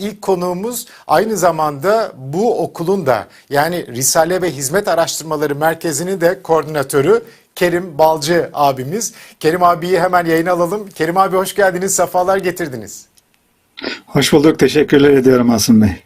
ilk konuğumuz aynı zamanda bu okulun da yani Risale ve Hizmet Araştırmaları Merkezi'nin de koordinatörü Kerim Balcı abimiz. Kerim abiyi hemen yayına alalım. Kerim abi hoş geldiniz, sefalar getirdiniz. Hoş bulduk. Teşekkürler ediyorum Asım Bey.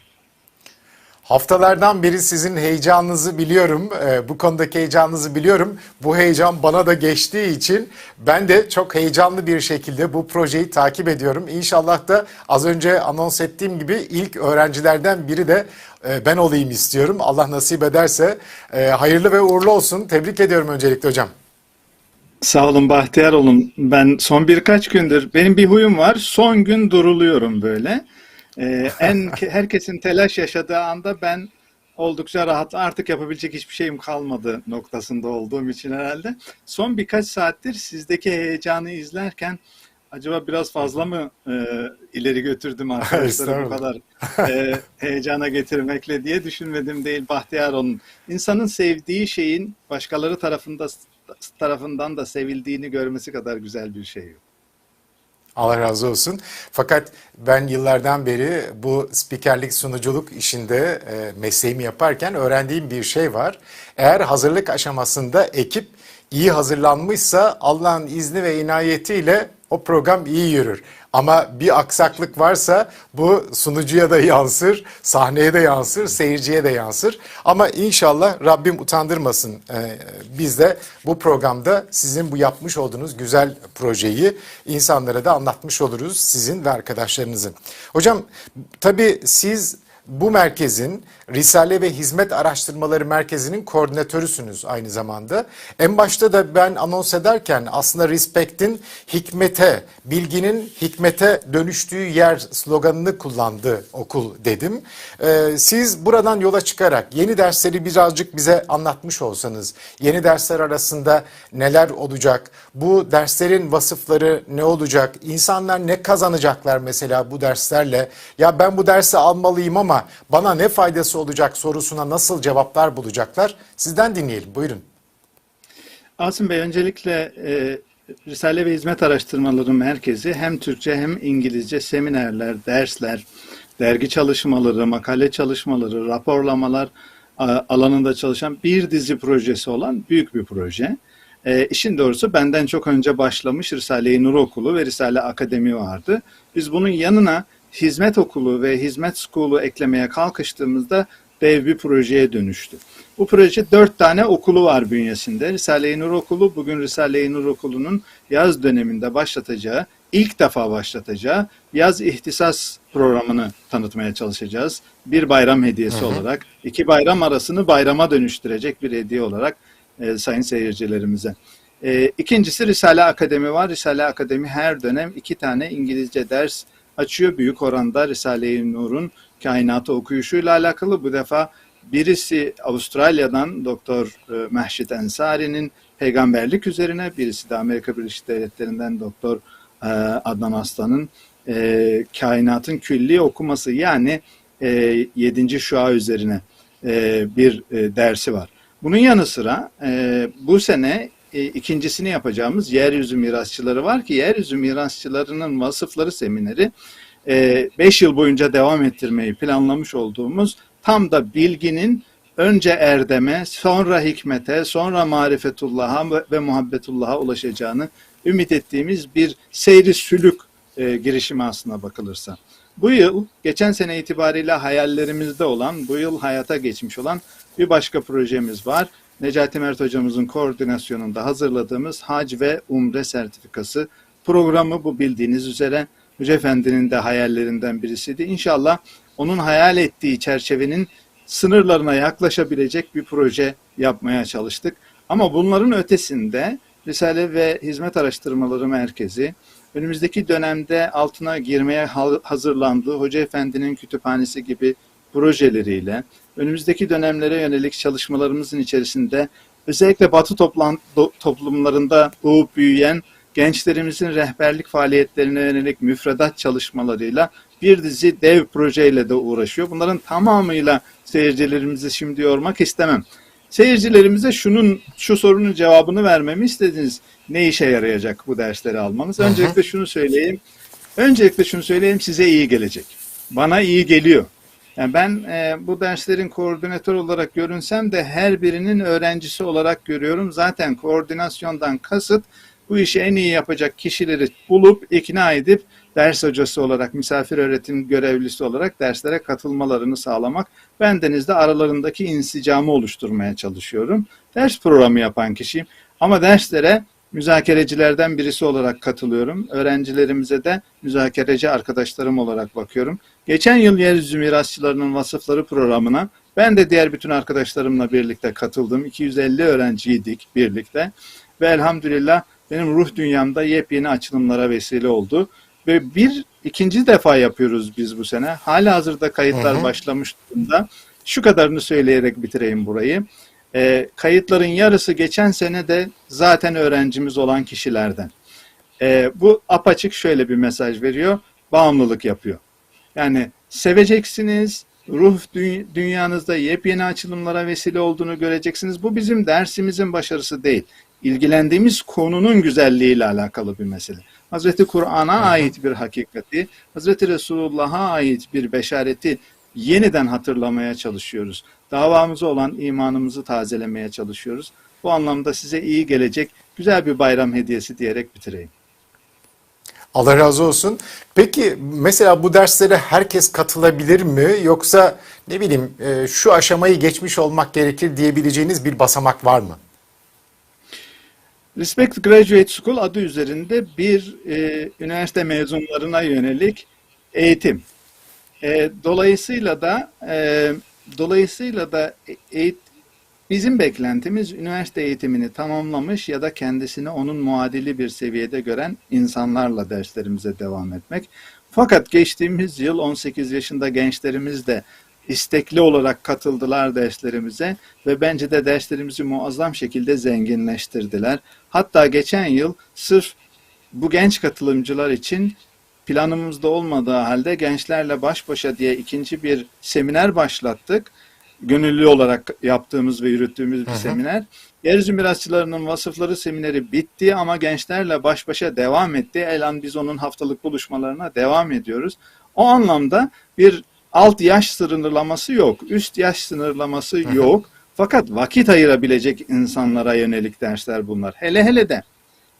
Haftalardan beri sizin heyecanınızı biliyorum. Ee, bu konudaki heyecanınızı biliyorum. Bu heyecan bana da geçtiği için ben de çok heyecanlı bir şekilde bu projeyi takip ediyorum. İnşallah da az önce anons ettiğim gibi ilk öğrencilerden biri de e, ben olayım istiyorum. Allah nasip ederse e, hayırlı ve uğurlu olsun. Tebrik ediyorum öncelikle hocam. Sağ olun, bahtiyar olun. Ben son birkaç gündür, benim bir huyum var. Son gün duruluyorum böyle. Ee, en herkesin telaş yaşadığı anda ben oldukça rahat artık yapabilecek hiçbir şeyim kalmadı noktasında olduğum için herhalde. Son birkaç saattir sizdeki heyecanı izlerken acaba biraz fazla mı e, ileri götürdüm arkadaşları bu kadar e, heyecana getirmekle diye düşünmedim değil bahtiyar olun. İnsanın sevdiği şeyin başkaları tarafında tarafından da sevildiğini görmesi kadar güzel bir şey yok. Allah razı olsun. Fakat ben yıllardan beri bu spikerlik sunuculuk işinde e, mesleğimi yaparken öğrendiğim bir şey var. Eğer hazırlık aşamasında ekip iyi hazırlanmışsa Allah'ın izni ve inayetiyle o program iyi yürür. Ama bir aksaklık varsa bu sunucuya da yansır, sahneye de yansır, seyirciye de yansır. Ama inşallah Rabbim utandırmasın ee, biz de bu programda sizin bu yapmış olduğunuz güzel projeyi insanlara da anlatmış oluruz sizin ve arkadaşlarınızın. Hocam tabii siz bu merkezin Risale ve Hizmet Araştırmaları Merkezi'nin koordinatörüsünüz aynı zamanda. En başta da ben anons ederken aslında Respect'in hikmete, bilginin hikmete dönüştüğü yer sloganını kullandı okul dedim. Ee, siz buradan yola çıkarak yeni dersleri birazcık bize anlatmış olsanız, yeni dersler arasında neler olacak, bu derslerin vasıfları ne olacak, insanlar ne kazanacaklar mesela bu derslerle, ya ben bu dersi almalıyım ama bana ne faydası olacak sorusuna nasıl cevaplar bulacaklar? Sizden dinleyelim. Buyurun. Asım Bey öncelikle e, Risale ve Hizmet Araştırmaları Merkezi hem Türkçe hem İngilizce seminerler, dersler, dergi çalışmaları, makale çalışmaları, raporlamalar alanında çalışan bir dizi projesi olan büyük bir proje. E, işin doğrusu benden çok önce başlamış Risale-i Nur Okulu ve Risale Akademi vardı. Biz bunun yanına hizmet okulu ve hizmet skulu eklemeye kalkıştığımızda dev bir projeye dönüştü. Bu proje dört tane okulu var bünyesinde. Risale-i Nur Okulu bugün Risale-i Nur Okulu'nun yaz döneminde başlatacağı, ilk defa başlatacağı yaz ihtisas programını tanıtmaya çalışacağız. Bir bayram hediyesi hı hı. olarak, iki bayram arasını bayrama dönüştürecek bir hediye olarak e, sayın seyircilerimize. E, ikincisi Risale Akademi var. Risale Akademi her dönem iki tane İngilizce ders açıyor. Büyük oranda Risale-i Nur'un kainatı okuyuşuyla alakalı. Bu defa birisi Avustralya'dan Doktor e, Mehşit Ensari'nin peygamberlik üzerine, birisi de Amerika Birleşik Devletleri'nden Doktor e, Adnan Aslan'ın e, kainatın külli okuması yani e, 7. şua üzerine e, bir e, dersi var. Bunun yanı sıra e, bu sene e, ikincisini yapacağımız yeryüzü mirasçıları var ki yeryüzü mirasçılarının vasıfları semineri 5 e, yıl boyunca devam ettirmeyi planlamış olduğumuz tam da bilginin önce erdeme, sonra hikmete, sonra marifetullah'a ve muhabbetullah'a ulaşacağını ümit ettiğimiz bir seyri sülük e, girişimi aslına bakılırsa. Bu yıl geçen sene itibariyle hayallerimizde olan, bu yıl hayata geçmiş olan bir başka projemiz var. Necati Mert hocamızın koordinasyonunda hazırladığımız hac ve umre sertifikası programı bu bildiğiniz üzere Hoca Efendi'nin de hayallerinden birisiydi. İnşallah onun hayal ettiği çerçevenin sınırlarına yaklaşabilecek bir proje yapmaya çalıştık. Ama bunların ötesinde Risale ve Hizmet Araştırmaları Merkezi önümüzdeki dönemde altına girmeye hazırlandığı Hoca Efendi'nin kütüphanesi gibi projeleriyle önümüzdeki dönemlere yönelik çalışmalarımızın içerisinde özellikle Batı toplumlarında doğup büyüyen gençlerimizin rehberlik faaliyetlerine yönelik müfredat çalışmalarıyla bir dizi dev projeyle de uğraşıyor. Bunların tamamıyla seyircilerimizi şimdi yormak istemem. Seyircilerimize şunun şu sorunun cevabını vermemi istediniz. Ne işe yarayacak bu dersleri almamız? Öncelikle şunu söyleyeyim. Öncelikle şunu söyleyeyim size iyi gelecek. bana iyi geliyor. Yani ben e, bu derslerin koordinatör olarak görünsem de her birinin öğrencisi olarak görüyorum. Zaten koordinasyondan kasıt bu işi en iyi yapacak kişileri bulup ikna edip ders hocası olarak, misafir öğretim görevlisi olarak derslere katılmalarını sağlamak. Bendeniz de aralarındaki insicamı oluşturmaya çalışıyorum. Ders programı yapan kişiyim. Ama derslere müzakerecilerden birisi olarak katılıyorum. Öğrencilerimize de müzakereci arkadaşlarım olarak bakıyorum. Geçen yıl Yeryüzü Mirasçılarının Vasıfları programına ben de diğer bütün arkadaşlarımla birlikte katıldım. 250 öğrenciydik birlikte ve elhamdülillah benim ruh dünyamda yepyeni açılımlara vesile oldu. Ve bir ikinci defa yapıyoruz biz bu sene. Hala hazırda kayıtlar Hı hı. başlamış durumda. Şu kadarını söyleyerek bitireyim burayı. Ee, kayıtların yarısı geçen sene de zaten öğrencimiz olan kişilerden. Ee, bu apaçık şöyle bir mesaj veriyor. Bağımlılık yapıyor. Yani seveceksiniz, ruh dü- dünyanızda yepyeni açılımlara vesile olduğunu göreceksiniz. Bu bizim dersimizin başarısı değil. İlgilendiğimiz konunun güzelliğiyle alakalı bir mesele. Hazreti Kur'an'a ait bir hakikati, Hazreti Resulullah'a ait bir beşareti yeniden hatırlamaya çalışıyoruz. Davamıza olan imanımızı tazelemeye çalışıyoruz. Bu anlamda size iyi gelecek güzel bir bayram hediyesi diyerek bitireyim. Allah razı olsun. Peki mesela bu derslere herkes katılabilir mi? Yoksa ne bileyim e, şu aşamayı geçmiş olmak gerekir diyebileceğiniz bir basamak var mı? Respect Graduate School adı üzerinde bir e, üniversite mezunlarına yönelik eğitim. E, dolayısıyla da e, dolayısıyla da e- eğit- bizim beklentimiz üniversite eğitimini tamamlamış ya da kendisini onun muadili bir seviyede gören insanlarla derslerimize devam etmek. Fakat geçtiğimiz yıl 18 yaşında gençlerimiz de istekli olarak katıldılar derslerimize ve bence de derslerimizi muazzam şekilde zenginleştirdiler. Hatta geçen yıl sırf bu genç katılımcılar için planımızda olmadığı halde gençlerle baş başa diye ikinci bir seminer başlattık. Gönüllü olarak yaptığımız ve yürüttüğümüz bir seminer. Yeryüzü mirasçılarının vasıfları semineri bitti ama gençlerle baş başa devam etti. Elan biz onun haftalık buluşmalarına devam ediyoruz. O anlamda bir alt yaş sınırlaması yok, üst yaş sınırlaması yok. Fakat vakit ayırabilecek insanlara yönelik dersler bunlar. Hele hele de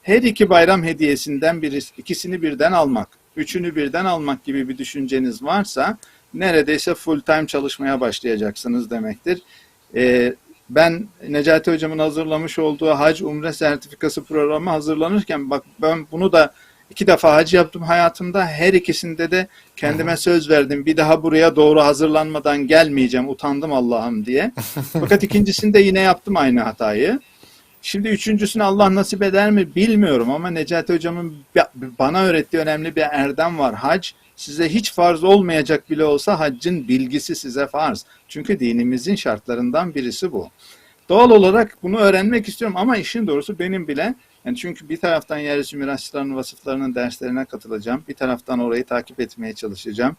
her iki bayram hediyesinden birisi, ikisini birden almak, üçünü birden almak gibi bir düşünceniz varsa neredeyse full time çalışmaya başlayacaksınız demektir. Ee, ben Necati Hocam'ın hazırlamış olduğu hac umre sertifikası programı hazırlanırken bak ben bunu da iki defa hac yaptım hayatımda. Her ikisinde de kendime söz verdim. Bir daha buraya doğru hazırlanmadan gelmeyeceğim. Utandım Allah'ım diye. Fakat ikincisinde yine yaptım aynı hatayı. Şimdi üçüncüsünü Allah nasip eder mi bilmiyorum ama Necati Hocam'ın bana öğrettiği önemli bir erdem var. Hac size hiç farz olmayacak bile olsa haccın bilgisi size farz. Çünkü dinimizin şartlarından birisi bu. Doğal olarak bunu öğrenmek istiyorum ama işin doğrusu benim bile yani çünkü bir taraftan yeryüzü mirasçılarının vasıflarının derslerine katılacağım. Bir taraftan orayı takip etmeye çalışacağım.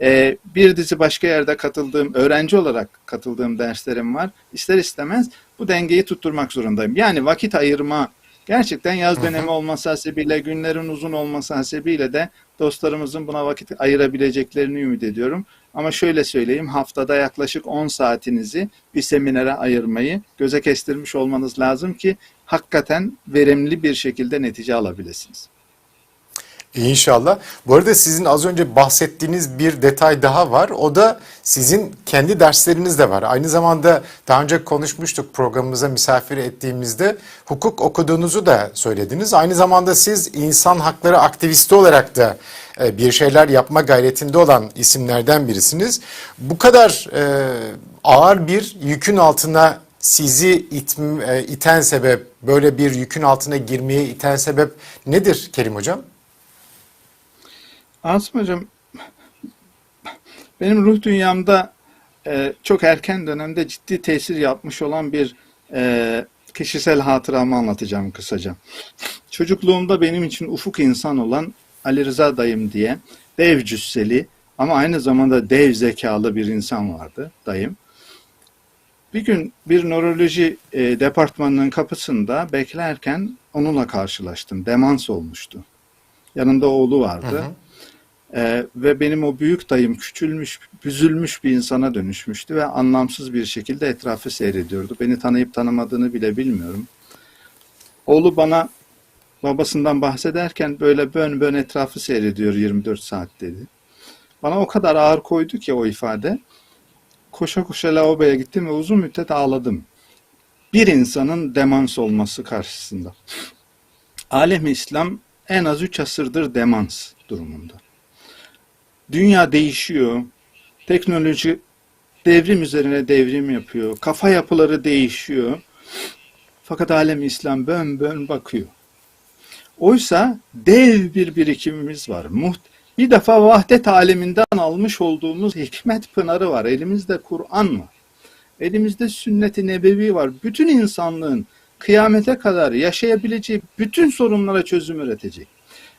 Ee, bir dizi başka yerde katıldığım, öğrenci olarak katıldığım derslerim var. İster istemez bu dengeyi tutturmak zorundayım. Yani vakit ayırma, gerçekten yaz dönemi olması hasebiyle, günlerin uzun olması hasebiyle de dostlarımızın buna vakit ayırabileceklerini ümit ediyorum. Ama şöyle söyleyeyim, haftada yaklaşık 10 saatinizi bir seminere ayırmayı göze kestirmiş olmanız lazım ki hakikaten verimli bir şekilde netice alabilirsiniz. İnşallah. Bu arada sizin az önce bahsettiğiniz bir detay daha var. O da sizin kendi dersleriniz de var. Aynı zamanda daha önce konuşmuştuk programımıza misafir ettiğimizde hukuk okuduğunuzu da söylediniz. Aynı zamanda siz insan hakları aktivisti olarak da e, bir şeyler yapma gayretinde olan isimlerden birisiniz. Bu kadar e, ağır bir yükün altına sizi it, e, iten sebep, böyle bir yükün altına girmeye iten sebep nedir Kerim Hocam? Asım Hocam, benim ruh dünyamda e, çok erken dönemde ciddi tesir yapmış olan bir e, kişisel hatıramı anlatacağım kısaca. Çocukluğumda benim için ufuk insan olan Ali Rıza dayım diye dev cüsseli ama aynı zamanda dev zekalı bir insan vardı dayım. Bir gün bir nöroloji e, departmanının kapısında beklerken onunla karşılaştım. Demans olmuştu. Yanında oğlu vardı. Ee, ve benim o büyük dayım küçülmüş, büzülmüş bir insana dönüşmüştü ve anlamsız bir şekilde etrafı seyrediyordu. Beni tanıyıp tanımadığını bile bilmiyorum. Oğlu bana babasından bahsederken böyle bön bön etrafı seyrediyor 24 saat dedi. Bana o kadar ağır koydu ki o ifade. Koşa koşa lavaboya gittim ve uzun müddet ağladım. Bir insanın demans olması karşısında. Alem İslam en az 3 asırdır demans durumunda. Dünya değişiyor. Teknoloji devrim üzerine devrim yapıyor. Kafa yapıları değişiyor. Fakat alem İslam bön bön bakıyor. Oysa dev bir birikimimiz var. Muht bir defa vahdet aleminden almış olduğumuz hikmet pınarı var. Elimizde Kur'an var. Elimizde sünnet-i nebevi var. Bütün insanlığın kıyamete kadar yaşayabileceği bütün sorunlara çözüm üretecek.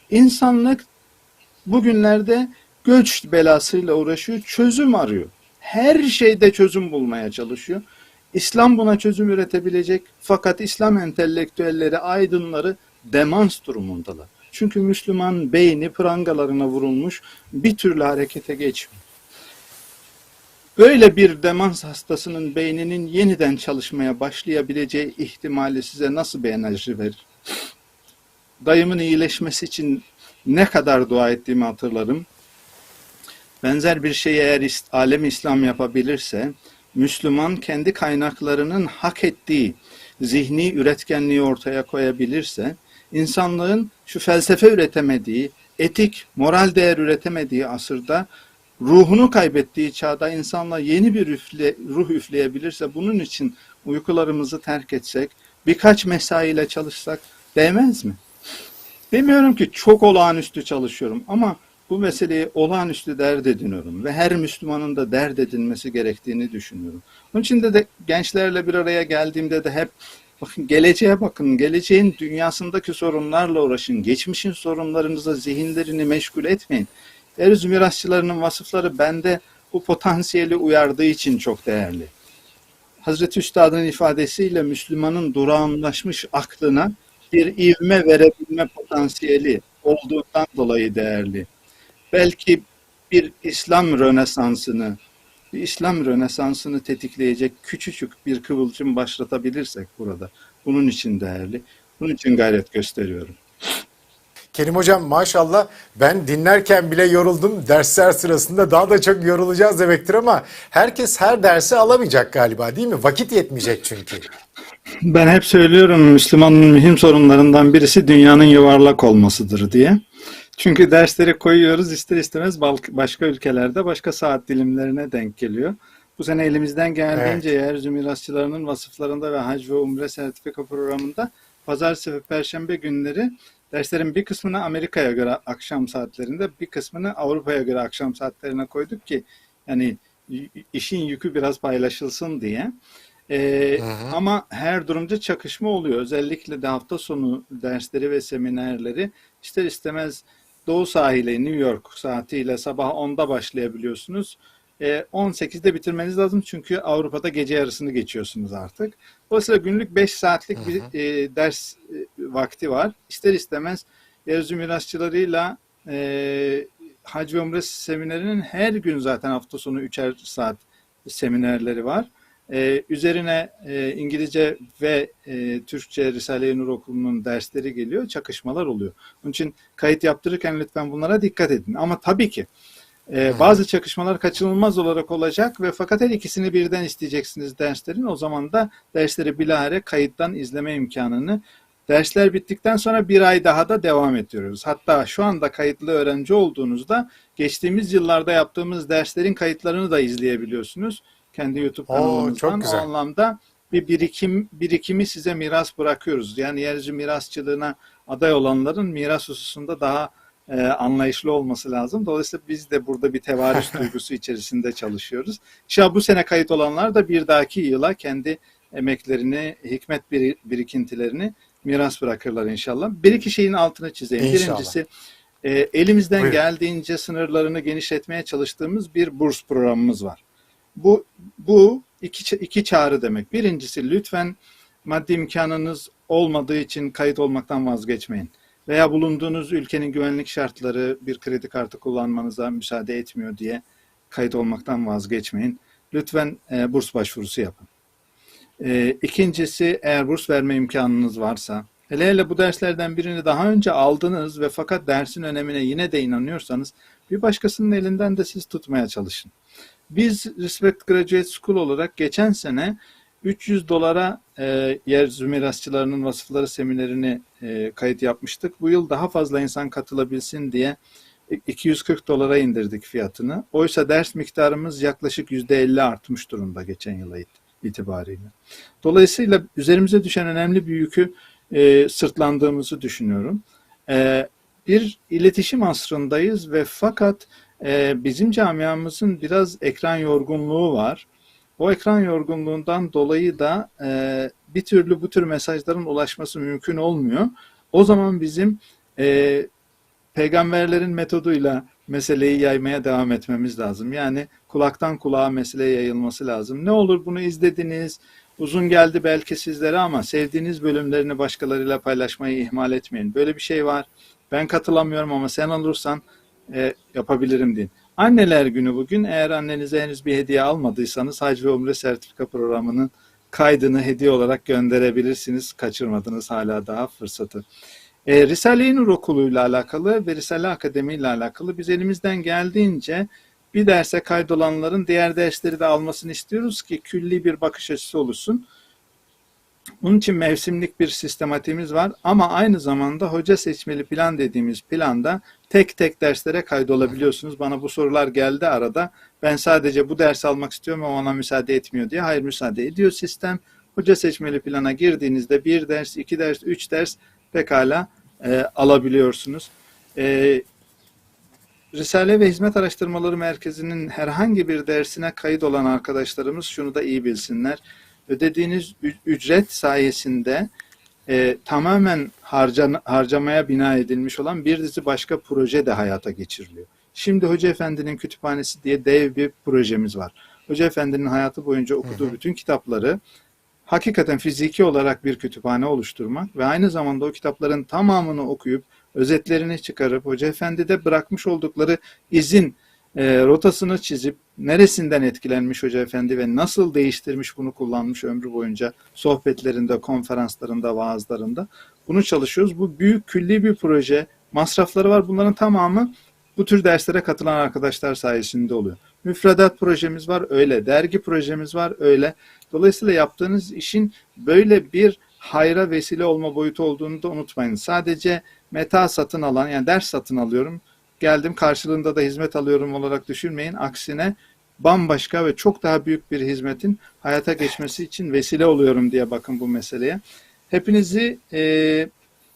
İnsanlık bugünlerde göç belasıyla uğraşıyor, çözüm arıyor. Her şeyde çözüm bulmaya çalışıyor. İslam buna çözüm üretebilecek fakat İslam entelektüelleri, aydınları demans durumundalar. Çünkü Müslüman beyni prangalarına vurulmuş bir türlü harekete geçmiyor. Böyle bir demans hastasının beyninin yeniden çalışmaya başlayabileceği ihtimali size nasıl bir enerji verir? Dayımın iyileşmesi için ne kadar dua ettiğimi hatırlarım. Benzer bir şeyi eğer alem İslam yapabilirse, Müslüman kendi kaynaklarının hak ettiği zihni üretkenliği ortaya koyabilirse, insanlığın şu felsefe üretemediği, etik, moral değer üretemediği asırda ruhunu kaybettiği çağda insanla yeni bir üfle, ruh üfleyebilirse bunun için uykularımızı terk etsek, birkaç mesaiyle çalışsak değmez mi? Demiyorum ki çok olağanüstü çalışıyorum ama bu meseleyi olağanüstü dert ediniyorum ve her Müslümanın da dert edinmesi gerektiğini düşünüyorum. Onun için de, de gençlerle bir araya geldiğimde de hep bakın geleceğe bakın, geleceğin dünyasındaki sorunlarla uğraşın, geçmişin sorunlarınıza zihinlerini meşgul etmeyin. Erüz mirasçılarının vasıfları bende bu potansiyeli uyardığı için çok değerli. Hazreti Üstad'ın ifadesiyle Müslümanın durağanlaşmış aklına bir ivme verebilme potansiyeli olduğundan dolayı değerli. Belki bir İslam rönesansını, bir İslam rönesansını tetikleyecek küçücük bir kıvılcım başlatabilirsek burada. Bunun için değerli. Bunun için gayret gösteriyorum. Kerim Hocam maşallah ben dinlerken bile yoruldum. Dersler sırasında daha da çok yorulacağız demektir ama herkes her dersi alamayacak galiba değil mi? Vakit yetmeyecek çünkü. Ben hep söylüyorum Müslümanın mühim sorunlarından birisi dünyanın yuvarlak olmasıdır diye. Çünkü dersleri koyuyoruz ister istemez başka ülkelerde başka saat dilimlerine denk geliyor. Bu sene elimizden geldiğince evet. Yeryüzü Mirasçılarının vasıflarında ve hac ve umre sertifika programında pazartesi ve perşembe günleri derslerin bir kısmını Amerika'ya göre akşam saatlerinde bir kısmını Avrupa'ya göre akşam saatlerine koyduk ki yani işin yükü biraz paylaşılsın diye. Ee, ama her durumda çakışma oluyor. Özellikle de hafta sonu dersleri ve seminerleri ister istemez Doğu sahili New York saatiyle sabah 10'da başlayabiliyorsunuz. E, 18'de bitirmeniz lazım çünkü Avrupa'da gece yarısını geçiyorsunuz artık. Dolayısıyla günlük 5 saatlik bir e, ders e, vakti var. İster istemez yeryüzü mirasçılarıyla e, Hac ve Umre seminerinin her gün zaten hafta sonu 3'er saat seminerleri var. Ee, üzerine e, İngilizce ve e, Türkçe Risale-i Nur Okulu'nun dersleri geliyor, çakışmalar oluyor. Onun için kayıt yaptırırken lütfen bunlara dikkat edin. Ama tabii ki e, bazı çakışmalar kaçınılmaz olarak olacak ve fakat her ikisini birden isteyeceksiniz derslerin. O zaman da dersleri bilahare kayıttan izleme imkanını Dersler bittikten sonra bir ay daha da devam ediyoruz. Hatta şu anda kayıtlı öğrenci olduğunuzda geçtiğimiz yıllarda yaptığımız derslerin kayıtlarını da izleyebiliyorsunuz kendi YouTube kanalımızdan. O anlamda bir birikim birikimi size miras bırakıyoruz. Yani yeryüzü mirasçılığına aday olanların miras hususunda daha e, anlayışlı olması lazım. Dolayısıyla biz de burada bir tevarüs duygusu içerisinde çalışıyoruz. İnşallah bu sene kayıt olanlar da bir dahaki yıla kendi emeklerini, hikmet bir, birikintilerini miras bırakırlar inşallah. Bir iki şeyin altını çizeyim. İnşallah. Birincisi e, elimizden Buyurun. geldiğince sınırlarını genişletmeye çalıştığımız bir burs programımız var. Bu, bu iki, iki çağrı demek. Birincisi lütfen maddi imkanınız olmadığı için kayıt olmaktan vazgeçmeyin. veya bulunduğunuz ülkenin güvenlik şartları bir kredi kartı kullanmanıza müsaade etmiyor diye kayıt olmaktan vazgeçmeyin. Lütfen e, burs başvurusu yapın. E, ikincisi eğer burs verme imkanınız varsa hele hele bu derslerden birini daha önce aldınız ve fakat dersin önemine yine de inanıyorsanız bir başkasının elinden de siz tutmaya çalışın. Biz Respect Graduate School olarak geçen sene 300 dolara e, yer mirasçılarının vasıfları seminerini e, kayıt yapmıştık. Bu yıl daha fazla insan katılabilsin diye 240 dolara indirdik fiyatını. Oysa ders miktarımız yaklaşık %50 artmış durumda geçen yıla it- itibariyle. Dolayısıyla üzerimize düşen önemli bir yükü e, sırtlandığımızı düşünüyorum. E, bir iletişim asrındayız ve fakat e, bizim camiamızın biraz ekran yorgunluğu var. O ekran yorgunluğundan dolayı da e, bir türlü bu tür mesajların ulaşması mümkün olmuyor. O zaman bizim e, peygamberlerin metoduyla meseleyi yaymaya devam etmemiz lazım. Yani kulaktan kulağa mesele yayılması lazım. Ne olur bunu izlediniz, uzun geldi belki sizlere ama sevdiğiniz bölümlerini başkalarıyla paylaşmayı ihmal etmeyin. Böyle bir şey var. Ben katılamıyorum ama sen olursan e, yapabilirim deyin. Anneler günü bugün. Eğer annenize henüz bir hediye almadıysanız Hac ve Umre Sertifika Programı'nın kaydını hediye olarak gönderebilirsiniz. Kaçırmadınız hala daha fırsatı. E, Risale-i Nur Okulu ile alakalı ve Risale Akademi ile alakalı biz elimizden geldiğince bir derse kaydolanların diğer dersleri de almasını istiyoruz ki külli bir bakış açısı oluşsun. Bunun için mevsimlik bir sistematiğimiz var ama aynı zamanda hoca seçmeli plan dediğimiz planda tek tek derslere kaydolabiliyorsunuz. Bana bu sorular geldi arada. Ben sadece bu dersi almak istiyorum ama ona müsaade etmiyor diye. Hayır müsaade ediyor sistem. Hoca seçmeli plana girdiğinizde bir ders, iki ders, üç ders pekala e, alabiliyorsunuz. E, Risale ve Hizmet Araştırmaları Merkezi'nin herhangi bir dersine kayıt olan arkadaşlarımız şunu da iyi bilsinler. Ödediğiniz ücret sayesinde e, tamamen harcan, harcamaya bina edilmiş olan bir dizi başka proje de hayata geçiriliyor. Şimdi Hoca Efendi'nin kütüphanesi diye dev bir projemiz var. Hoca Efendi'nin hayatı boyunca okuduğu bütün kitapları hakikaten fiziki olarak bir kütüphane oluşturmak ve aynı zamanda o kitapların tamamını okuyup özetlerini çıkarıp Hoca Efendi'de bırakmış oldukları izin e, rotasını çizip neresinden etkilenmiş Hoca Efendi ve nasıl değiştirmiş bunu kullanmış ömrü boyunca sohbetlerinde, konferanslarında, vaazlarında bunu çalışıyoruz. Bu büyük külli bir proje. Masrafları var. Bunların tamamı bu tür derslere katılan arkadaşlar sayesinde oluyor. Müfredat projemiz var öyle. Dergi projemiz var öyle. Dolayısıyla yaptığınız işin böyle bir hayra vesile olma boyutu olduğunu da unutmayın. Sadece meta satın alan yani ders satın alıyorum. Geldim karşılığında da hizmet alıyorum olarak düşünmeyin. Aksine bambaşka ve çok daha büyük bir hizmetin hayata geçmesi için vesile oluyorum diye bakın bu meseleye. Hepinizi e,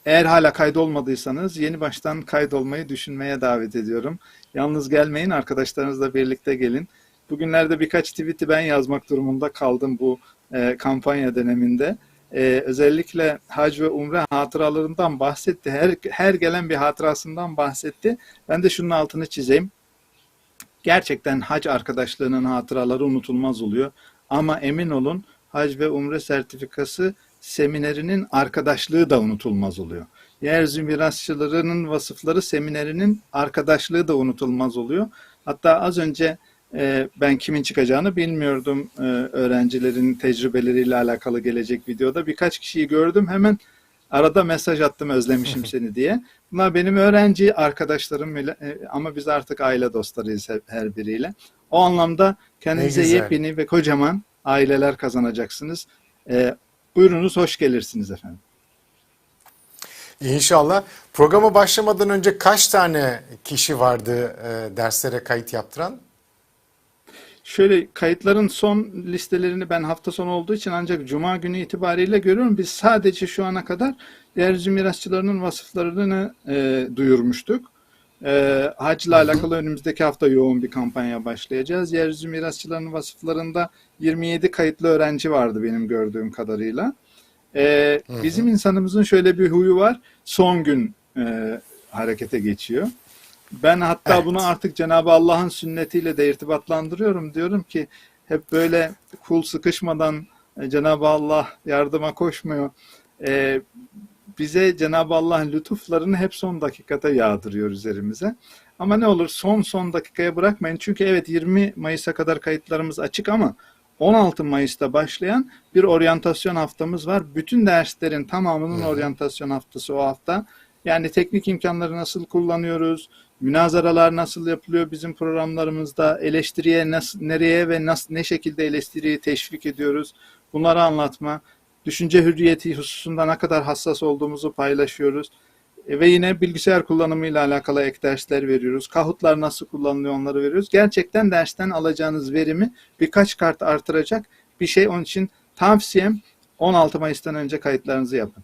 eğer hala kaydolmadıysanız yeni baştan kaydolmayı düşünmeye davet ediyorum. Yalnız gelmeyin, arkadaşlarınızla birlikte gelin. Bugünlerde birkaç tweet'i ben yazmak durumunda kaldım bu e, kampanya döneminde. E, özellikle hac ve umre hatıralarından bahsetti. Her, her gelen bir hatırasından bahsetti. Ben de şunun altını çizeyim. Gerçekten hac arkadaşlığının hatıraları unutulmaz oluyor. Ama emin olun hac ve umre sertifikası seminerinin arkadaşlığı da unutulmaz oluyor. Yeryüzü mirasçılarının vasıfları seminerinin arkadaşlığı da unutulmaz oluyor. Hatta az önce e, ben kimin çıkacağını bilmiyordum e, öğrencilerin tecrübeleriyle alakalı gelecek videoda. Birkaç kişiyi gördüm hemen arada mesaj attım özlemişim seni diye. Bunlar benim öğrenci arkadaşlarım e, ama biz artık aile dostlarıyız her biriyle. O anlamda kendinize yepyeni ve kocaman aileler kazanacaksınız. E, buyurunuz hoş gelirsiniz efendim. İnşallah. Programa başlamadan önce kaç tane kişi vardı e, derslere kayıt yaptıran? Şöyle kayıtların son listelerini ben hafta sonu olduğu için ancak cuma günü itibariyle görüyorum. Biz sadece şu ana kadar yeryüzü mirasçılarının vasıflarını e, duyurmuştuk. E, hacla alakalı önümüzdeki hafta yoğun bir kampanya başlayacağız. Yeryüzü mirasçılarının vasıflarında 27 kayıtlı öğrenci vardı benim gördüğüm kadarıyla. E, bizim insanımızın şöyle bir huyu var. Son gün e, harekete geçiyor. Ben hatta Evet. bunu artık Cenab-ı Allah'ın sünnetiyle de irtibatlandırıyorum. Diyorum ki hep böyle kul sıkışmadan e, Cenab-ı Allah yardıma koşmuyor. E, bize Cenab-ı Allah'ın lütuflarını hep son dakikada yağdırıyor üzerimize. Ama ne olur son son dakikaya bırakmayın. Çünkü evet 20 Mayıs'a kadar kayıtlarımız açık ama 16 Mayıs'ta başlayan bir oryantasyon haftamız var. Bütün derslerin tamamının oryantasyon haftası o hafta. Yani teknik imkanları nasıl kullanıyoruz, münazaralar nasıl yapılıyor bizim programlarımızda, eleştiriye nasıl, nereye ve nasıl, ne şekilde eleştiriyi teşvik ediyoruz, bunları anlatma, düşünce hürriyeti hususunda ne kadar hassas olduğumuzu paylaşıyoruz. E, ve yine bilgisayar kullanımıyla alakalı ek dersler veriyoruz. Kahutlar nasıl kullanılıyor onları veriyoruz. Gerçekten dersten alacağınız verimi birkaç kart artıracak bir şey. Onun için tavsiyem 16 Mayıs'tan önce kayıtlarınızı yapın.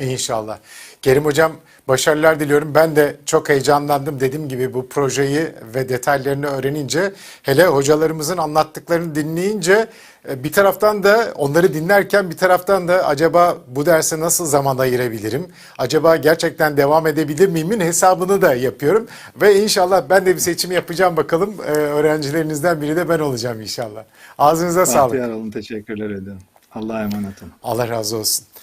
İnşallah. Kerim Hocam başarılar diliyorum. Ben de çok heyecanlandım. Dediğim gibi bu projeyi ve detaylarını öğrenince hele hocalarımızın anlattıklarını dinleyince e, bir taraftan da onları dinlerken bir taraftan da acaba bu derse nasıl zaman ayırabilirim? Acaba gerçekten devam edebilir miyimin hesabını da yapıyorum. Ve inşallah ben de bir seçim yapacağım bakalım. E, Öğrencilerinizden biri de ben olacağım inşallah. Ağzınıza sağlık. Bahtiyar olun. Teşekkürler ederim. Allah'a emanet olun. Allah razı olsun.